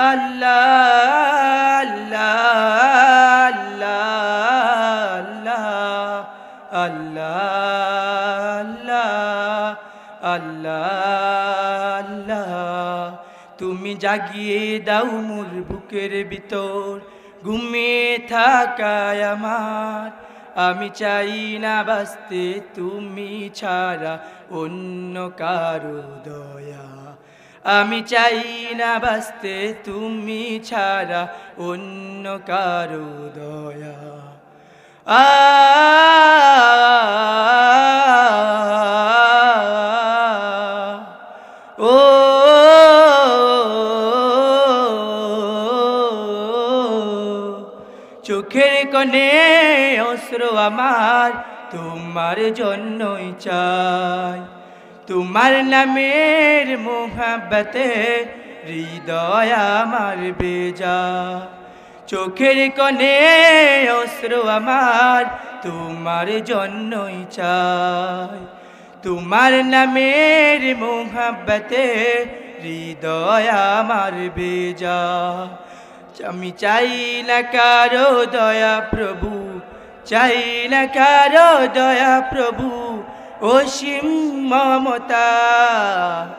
আল্লাহ আল্লাহ আল্লাহ তুমি জাগিয়ে দাও মোর বুকের ভিতর ঘুমিয়ে থাকায় আমার। আমি চাই না বাঁচতে, তুমি ছাড়া অন্য কারও দয়া। আমি চাই না বাঁচতে, তুমি ছাড়া অন্য কারও দয়া। আ ও, চোখের কনে অস্ত্র আমার, তোমার জন্যই চাই। তোমার নামের মোহাব্বতে হৃদয় আমার বেজা চোখের কনে অস্ত্র আমার তোমার জন্যই চাই। তোমার নামের মোহাব্বতে হৃদয় আমার বেজা আমি চাই না কারও দয়া প্রভু, চাই না কারও দয়া প্রভু অসীম মমতা,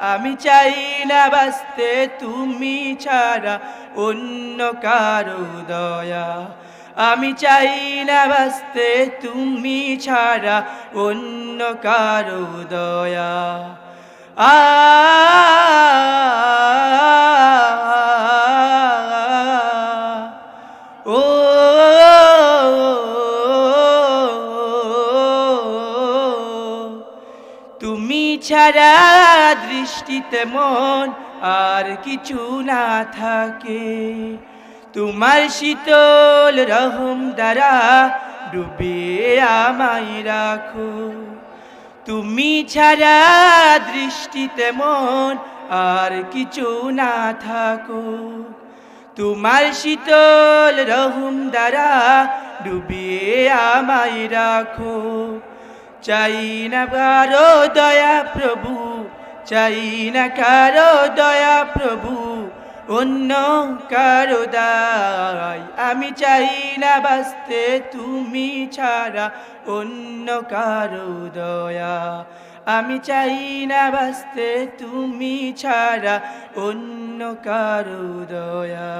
আমি চাই না বাঁচতে, তুমি ছাড়া অন্য কারও দয়া। আমি চাই না বাঁচতে, তুমি ছাড়া অন্য কারও দয়া। আ ছাড়া দৃষ্টিতে মন আর কিছু না থাকে। তোমার শীতল রহম দ্বারা ডুবিয়ে আমায় রাখো। তুমি ছাড়া দৃষ্টিতে মন আর কিছু না থাকো। তোমার শীতল রহুম দ্বারা ডুবিয়ে আমায় রাখো। চাই না কারও দয়া প্রভু, চাই না কারও দয়া প্রভু, অন্য কারও দায়। আমি চাই না বাঁচতে তুমি ছাড়া, অন্য কারও দয়া। আমি চাই না বাঁচতে তুমি ছাড়া, অন্য কারও দয়া।